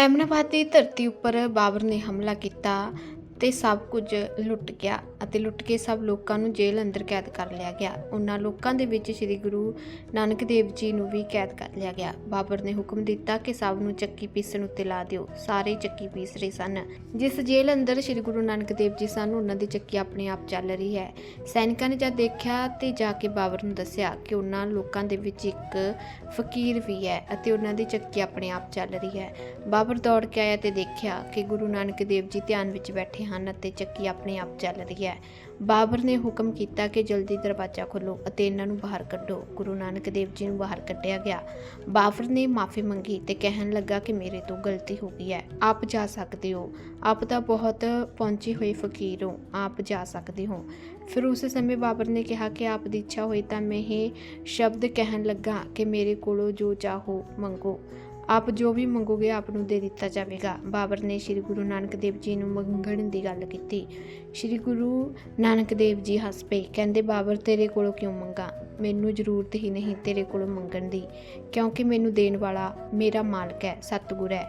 ਐਮਨਾਬਾਦ ਦੀ ਧਰਤੀ ਉੱਪਰ ਬਾਬਰ ਨੇ ਹਮਲਾ ਕੀਤਾ। ਤੇ ਸਭ ਕੁਝ ਲੁੱਟ ਗਿਆ ਅਤੇ ਲੁੱਟ ਕੇ ਸਭ ਲੋਕਾਂ ਨੂੰ ਜੇਲ੍ਹ ਅੰਦਰ ਕੈਦ ਕਰ ਲਿਆ ਗਿਆ। ਉਹਨਾਂ ਲੋਕਾਂ ਦੇ ਵਿੱਚ ਸ੍ਰੀ ਗੁਰੂ ਨਾਨਕ ਦੇਵ ਜੀ ਨੂੰ ਵੀ ਕੈਦ ਕਰ ਲਿਆ ਗਿਆ। ਬਾਬਰ ਨੇ ਹੁਕਮ ਦਿੱਤਾ ਕਿ ਸਭ ਨੂੰ ਚੱਕੀ ਪੀਸਣ ਉੱਤੇ ਲਾ ਦਿਓ। ਸਾਰੇ ਚੱਕੀ ਪੀਸ ਰਹੇ ਸਨ। ਜਿਸ ਜੇਲ੍ਹ ਅੰਦਰ ਸ੍ਰੀ ਗੁਰੂ ਨਾਨਕ ਦੇਵ ਜੀ ਸਨ, ਉਹਨਾਂ ਦੀ ਚੱਕੀ ਆਪਣੇ ਆਪ ਚੱਲ ਰਹੀ ਹੈ। ਸੈਨਿਕਾਂ ਨੇ ਜਦ ਦੇਖਿਆ ਤੇ ਜਾ ਕੇ ਬਾਬਰ ਨੂੰ ਦੱਸਿਆ ਕਿ ਉਹਨਾਂ ਲੋਕਾਂ ਦੇ ਵਿੱਚ ਇੱਕ ਫਕੀਰ ਵੀ ਹੈ ਅਤੇ ਉਹਨਾਂ ਦੀ ਚੱਕੀ ਆਪਣੇ ਆਪ ਚੱਲ ਰਹੀ ਹੈ। ਬਾਬਰ ਦੌੜ ਕੇ ਆਇਆ ਤੇ ਦੇਖਿਆ ਕਿ ਗੁਰੂ ਨਾਨਕ ਦੇਵ ਜੀ ਧਿਆਨ ਵਿੱਚ ਬੈਠੇ ਹਨ ਅਤੇ ਚੱਕੀ ਆਪਣੇ ਆਪ ਚੱਲ ਰਹੀ ਹੈ। ਬਾਬਰ ਨੇ ਹੁਕਮ ਕੀਤਾ ਕਿ ਜਲਦੀ ਦਰਵਾਜ਼ਾ ਖੋਲੋ ਅਤੇ ਇਹਨਾਂ ਨੂੰ ਬਾਹਰ ਕੱਢੋ। ਗੁਰੂ ਨਾਨਕ ਦੇਵ ਜੀ ਨੂੰ ਬਾਹਰ ਕੱਢਿਆ ਗਿਆ। ਬਾਬਰ ਨੇ ਮਾਫੀ ਮੰਗੀ ਤੇ ਕਹਿਣ ਲੱਗਾ ਕਿ ਮੇਰੇ ਤੋਂ ਗਲਤੀ ਹੋ ਗਈ ਹੈ। ਆਪ ਜਾ ਸਕਦੇ ਹੋ। ਆਪ ਤਾਂ ਬਹੁਤ ਪਹੁੰਚੇ ਹੋਏ ਫਕੀਰ ਹੋ। ਆਪ ਜਾ ਸਕਦੇ ਹੋ। ਫਿਰ ਉਸ ਸਮੇਂ ਬਾਬਰ ਨੇ ਕਿਹਾ ਕਿ ਆਪ ਦੀ ਇੱਛਾ ਹੋਈ ਤਾਂ ਮੈਂ ਇਹ ਸ਼ਬਦ ਕਹਿਣ ਲੱਗਾ ਕਿ ਮੇਰੇ ਕੋਲੋਂ ਜੋ ਚਾਹੋ ਮੰਗੋ। ਆਪ ਜੋ ਵੀ ਮੰਗੋਗੇ ਆਪ ਨੂੰ ਦੇ ਦਿੱਤਾ ਜਾਵੇਗਾ। ਬਾਬਰ ਨੇ ਸ੍ਰੀ ਗੁਰੂ ਨਾਨਕ ਦੇਵ ਜੀ ਨੂੰ ਮੰਗਣ ਦੀ ਗੱਲ ਕੀਤੀ। ਸ੍ਰੀ ਗੁਰੂ ਨਾਨਕ ਦੇਵ ਜੀ ਹੱਸ ਪਏ। ਕਹਿੰਦੇ, ਬਾਬਰ, ਤੇਰੇ ਕੋਲੋਂ ਕਿਉਂ ਮੰਗਾ? ਮੈਨੂੰ ਜ਼ਰੂਰਤ ਹੀ ਨਹੀਂ ਤੇਰੇ ਕੋਲੋਂ ਮੰਗਣ ਦੀ, ਕਿਉਂਕਿ ਮੈਨੂੰ ਦੇਣ ਵਾਲਾ ਮੇਰਾ ਮਾਲਕ ਹੈ, ਸਤਿਗੁਰ ਹੈ।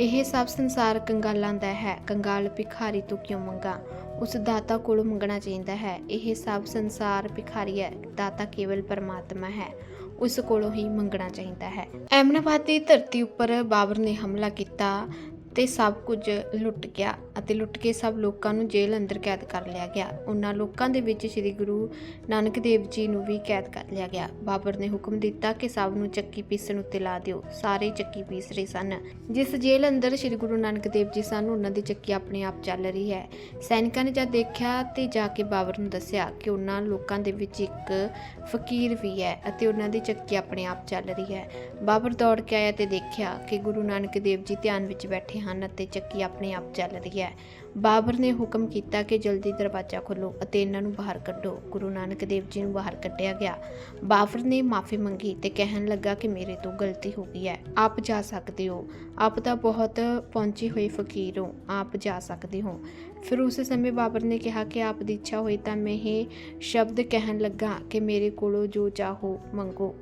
ਇਹ ਸਭ ਸੰਸਾਰ ਕੰਗਾਲਾਂ ਦਾ ਹੈ। ਕੰਗਾਲ ਭਿਖਾਰੀ ਤੋਂ ਕਿਉਂ ਮੰਗਾ? ਉਸ ਦਾਤਾ ਕੋਲੋਂ ਮੰਗਣਾ ਚਾਹੀਦਾ ਹੈ। ਇਹ ਸਭ ਸੰਸਾਰ ਭਿਖਾਰੀ ਹੈ। ਦਾਤਾ ਕੇਵਲ ਪਰਮਾਤਮਾ ਹੈ। ਉਸ ਕੋਲੋਂ ਹੀ ਮੰਗਣਾ ਚਾਹੀਦਾ ਹੈ। ਐਮਨਾਬਾਦ ਦੀ ਧਰਤੀ ਉੱਪਰ ਬਾਬਰ ਨੇ ਹਮਲਾ ਕੀਤਾ। ਤੇ ਸਭ ਕੁਝ ਲੁੱਟ ਗਿਆ ਅਤੇ ਲੁੱਟ ਕੇ ਸਭ ਲੋਕਾਂ ਨੂੰ ਜੇਲ੍ਹ ਅੰਦਰ ਕੈਦ ਕਰ ਲਿਆ ਗਿਆ। ਉਹਨਾਂ ਲੋਕਾਂ ਦੇ ਵਿੱਚ ਸ੍ਰੀ ਗੁਰੂ ਨਾਨਕ ਦੇਵ ਜੀ ਨੂੰ ਵੀ ਕੈਦ ਕਰ ਲਿਆ ਗਿਆ। ਬਾਬਰ ਨੇ ਹੁਕਮ ਦਿੱਤਾ ਕਿ ਸਭ ਨੂੰ ਚੱਕੀ ਪੀਸਣ ਉੱਤੇ ਲਾ ਦਿਓ। ਸਾਰੇ ਚੱਕੀ ਪੀਸ ਰਹੇ ਸਨ। ਜਿਸ ਜੇਲ੍ਹ ਅੰਦਰ ਸ੍ਰੀ ਗੁਰੂ ਨਾਨਕ ਦੇਵ ਜੀ ਸਨ, ਉਹਨਾਂ ਦੀ ਚੱਕੀ ਆਪਣੇ ਆਪ ਚੱਲ ਰਹੀ ਹੈ। ਸੈਨਿਕਾਂ ਨੇ ਜਦ ਦੇਖਿਆ ਤੇ ਜਾ ਕੇ ਬਾਬਰ ਨੂੰ ਦੱਸਿਆ ਕਿ ਉਹਨਾਂ ਲੋਕਾਂ ਦੇ ਵਿੱਚ ਇੱਕ ਫਕੀਰ ਵੀ ਹੈ ਅਤੇ ਉਹਨਾਂ ਦੀ ਚੱਕੀ ਆਪਣੇ ਆਪ ਚੱਲ ਰਹੀ ਹੈ। ਬਾਬਰ ਦੌੜ ਕੇ ਆਇਆ ਤੇ ਦੇਖਿਆ ਕਿ ਗੁਰੂ ਨਾਨਕ ਦੇਵ ਜੀ ਧਿਆਨ ਵਿੱਚ ਬੈਠੇ ਹਨ ਅਤੇ ਚੱਕੀ ਆਪਣੇ ਆਪ ਚੱਲ ਰਹੀ ਹੈ। ਬਾਬਰ ਨੇ ਹੁਕਮ ਕੀਤਾ ਕਿ ਜਲਦੀ ਦਰਵਾਜ਼ਾ ਖੋਲੋ ਅਤੇ ਇਹਨਾਂ ਨੂੰ ਬਾਹਰ ਕੱਢੋ। ਗੁਰੂ ਨਾਨਕ ਦੇਵ ਜੀ ਨੂੰ ਬਾਹਰ ਕੱਢਿਆ ਗਿਆ। ਬਾਬਰ ਨੇ ਮਾਫੀ ਮੰਗੀ ਤੇ ਕਹਿਣ ਲੱਗਾ ਕਿ ਮੇਰੇ ਤੋਂ ਗਲਤੀ ਹੋ ਗਈ ਹੈ। ਆਪ ਜਾ ਸਕਦੇ ਹੋ। ਆਪ ਤਾਂ ਬਹੁਤ ਪਹੁੰਚੇ ਹੋਏ ਫਕੀਰ ਹੋ। ਆਪ ਜਾ ਸਕਦੇ ਹੋ। ਫਿਰ ਉਸ ਸਮੇਂ ਬਾਬਰ ਨੇ ਕਿਹਾ ਕਿ ਆਪ ਦੀ ਇੱਛਾ ਹੋਈ ਤਾਂ ਮੈਂ ਇਹ ਸ਼ਬਦ ਕਹਿਣ ਲੱਗਾ ਕਿ ਮੇਰੇ ਕੋਲੋਂ ਜੋ ਚਾਹੋ ਮੰਗੋ।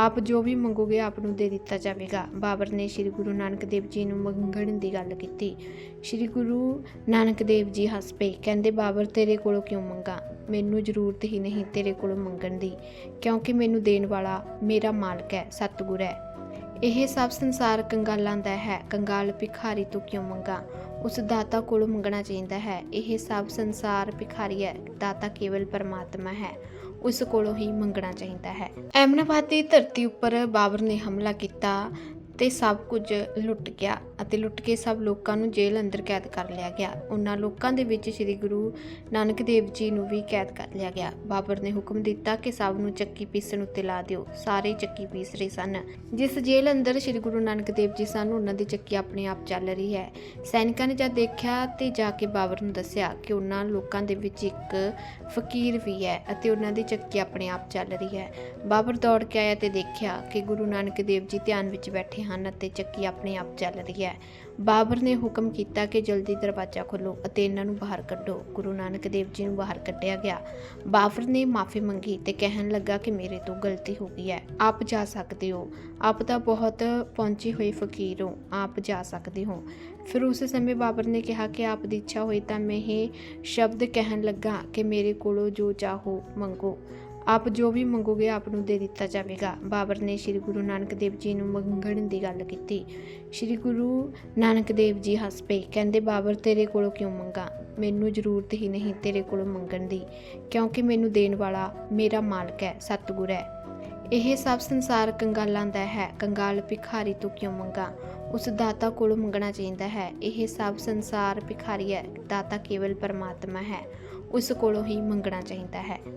ਆਪ ਜੋ ਵੀ ਮੰਗੋਗੇ ਆਪ ਨੂੰ ਦੇ ਦਿੱਤਾ ਜਾਵੇਗਾ। ਬਾਬਰ ਨੇ ਸ੍ਰੀ ਗੁਰੂ ਨਾਨਕ ਦੇਵ ਜੀ ਨੂੰ ਮੰਗਣ ਦੀ ਗੱਲ ਕੀਤੀ। ਸ੍ਰੀ ਗੁਰੂ ਨਾਨਕ ਦੇਵ ਜੀ ਹੱਸ ਪਏ। ਕਹਿੰਦੇ, ਬਾਬਰ, ਤੇਰੇ ਕੋਲੋਂ ਕਿਉਂ ਮੰਗਾ? ਮੈਨੂੰ ਜ਼ਰੂਰਤ ਹੀ ਨਹੀਂ ਤੇਰੇ ਕੋਲੋਂ ਮੰਗਣ ਦੀ। ਕਿਉਂਕਿ ਮੈਨੂੰ ਦੇਣ ਵਾਲਾ ਮੇਰਾ ਮਾਲਕ ਹੈ, ਸਤਿਗੁਰ ਹੈ। ਇਹ ਸਭ ਸੰਸਾਰ ਕੰਗਾਲਾਂ ਦਾ ਹੈ। ਕੰਗਾਲ ਭਿਖਾਰੀ ਤੋਂ ਕਿਉਂ ਮੰਗਾ? ਉਸ ਦਾਤਾ ਕੋਲੋਂ ਮੰਗਣਾ ਚਾਹੀਦਾ ਹੈ। ਇਹ ਸਭ ਸੰਸਾਰ ਭਿਖਾਰੀ ਹੈ। ਦਾਤਾ ਕੇਵਲ ਪਰਮਾਤਮਾ ਹੈ। ਉਸ ਕੋਲੋਂ ਹੀ ਮੰਗਣਾ ਚਾਹੀਦਾ ਹੈ। ਐਮਨਾਬਾਦ ਦੀ ਧਰਤੀ ਉੱਪਰ ਬਾਬਰ ਨੇ ਹਮਲਾ ਕੀਤਾ। ਤੇ ਸਭ ਕੁਝ ਲੁੱਟ ਗਿਆ ਅਤੇ ਲੁੱਟ ਕੇ ਸਭ ਲੋਕਾਂ ਨੂੰ ਜੇਲ੍ਹ ਅੰਦਰ ਕੈਦ ਕਰ ਲਿਆ ਗਿਆ। ਉਹਨਾਂ ਲੋਕਾਂ ਦੇ ਵਿੱਚ ਸ੍ਰੀ ਗੁਰੂ ਨਾਨਕ ਦੇਵ ਜੀ ਨੂੰ ਵੀ ਕੈਦ ਕਰ ਲਿਆ ਗਿਆ। ਬਾਬਰ ਨੇ ਹੁਕਮ ਦਿੱਤਾ ਕਿ ਸਭ ਨੂੰ ਚੱਕੀ ਪੀਸਣ ਉੱਤੇ ਲਾ ਦਿਓ। ਸਾਰੇ ਚੱਕੀ ਪੀਸ ਰਹੇ ਸਨ। ਜਿਸ ਜੇਲ੍ਹ ਅੰਦਰ ਸ੍ਰੀ ਗੁਰੂ ਨਾਨਕ ਦੇਵ ਜੀ ਸਨ, ਉਹਨਾਂ ਦੀ ਚੱਕੀ ਆਪਣੇ ਆਪ ਚੱਲ ਰਹੀ ਹੈ। ਸੈਨਿਕਾਂ ਨੇ ਜਦ ਦੇਖਿਆ ਤੇ ਜਾ ਕੇ ਬਾਬਰ ਨੂੰ ਦੱਸਿਆ ਕਿ ਉਹਨਾਂ ਲੋਕਾਂ ਦੇ ਵਿੱਚ ਇੱਕ ਫਕੀਰ ਵੀ ਹੈ ਅਤੇ ਉਹਨਾਂ ਦੀ ਚੱਕੀ ਆਪਣੇ ਆਪ ਚੱਲ ਰਹੀ ਹੈ। ਬਾਬਰ ਦੌੜ ਕੇ ਆਇਆ ਤੇ ਦੇਖਿਆ ਕਿ ਗੁਰੂ ਨਾਨਕ ਦੇਵ ਜੀ ਧਿਆਨ ਵਿੱਚ ਬੈਠੇ ਹਨ ਅਤੇ ਚੱਕੀ ਆਪਣੇ ਆਪ ਚੱਲ ਰਹੀ ਹੈ। ਬਾਬਰ ਨੇ ਹੁਕਮ ਕੀਤਾ ਕਿ ਜਲਦੀ ਦਰਵਾਜ਼ਾ ਖੋਲੋ ਅਤੇ ਇਹਨਾਂ ਨੂੰ ਬਾਹਰ ਕੱਢੋ। ਗੁਰੂ ਨਾਨਕ ਦੇਵ ਜੀ ਨੂੰ ਬਾਹਰ ਕੱਢਿਆ ਗਿਆ। ਬਾਬਰ ਨੇ ਮਾਫੀ ਮੰਗੀ ਤੇ ਕਹਿਣ ਲੱਗਾ ਕਿ ਮੇਰੇ ਤੋਂ ਗਲਤੀ ਹੋ ਗਈ ਹੈ। ਆਪ ਜਾ ਸਕਦੇ ਹੋ। ਆਪ ਤਾਂ ਬਹੁਤ ਪਹੁੰਚੇ ਹੋਏ ਫਕੀਰ ਹੋ। ਆਪ ਜਾ ਸਕਦੇ ਹੋ। ਫਿਰ ਉਸ ਸਮੇਂ ਬਾਬਰ ਨੇ ਕਿਹਾ ਕਿ ਆਪ ਦੀ ਇੱਛਾ ਹੋਈ ਤਾਂ ਮੈਂ ਇਹ ਸ਼ਬਦ ਕਹਿਣ ਲੱਗਾ ਕਿ ਮੇਰੇ ਕੋਲੋਂ ਜੋ ਚਾਹੋ ਮੰਗੋ। ਆਪ ਜੋ ਵੀ ਮੰਗੋਗੇ ਆਪ ਨੂੰ ਦੇ ਦਿੱਤਾ ਜਾਵੇਗਾ। ਬਾਬਰ ਨੇ ਸ੍ਰੀ ਗੁਰੂ ਨਾਨਕ ਦੇਵ ਜੀ ਨੂੰ ਮੰਗਣ ਦੀ ਗੱਲ ਕੀਤੀ। ਸ੍ਰੀ ਗੁਰੂ ਨਾਨਕ ਦੇਵ ਜੀ ਹੱਸ ਪਏ। ਕਹਿੰਦੇ, ਬਾਬਰ, ਤੇਰੇ ਕੋਲੋਂ ਕਿਉਂ ਮੰਗਾ? ਮੈਨੂੰ ਜ਼ਰੂਰਤ ਹੀ ਨਹੀਂ ਤੇਰੇ ਕੋਲੋਂ ਮੰਗਣ ਦੀ, ਕਿਉਂਕਿ ਮੈਨੂੰ ਦੇਣ ਵਾਲਾ ਮੇਰਾ ਮਾਲਕ ਹੈ, ਸਤਿਗੁਰ ਹੈ। ਇਹ ਸਭ ਸੰਸਾਰ ਕੰਗਾਲਾਂ ਦਾ ਹੈ। ਕੰਗਾਲ ਭਿਖਾਰੀ ਤੋਂ ਕਿਉਂ ਮੰਗਾ? ਉਸ ਦਾਤਾ ਕੋਲੋਂ ਮੰਗਣਾ ਚਾਹੀਦਾ ਹੈ। ਇਹ ਸਭ ਸੰਸਾਰ ਭਿਖਾਰੀ ਹੈ। ਦਾਤਾ ਕੇਵਲ ਪਰਮਾਤਮਾ ਹੈ। ਉਸ ਕੋਲੋਂ ਹੀ ਮੰਗਣਾ ਚਾਹੀਦਾ ਹੈ।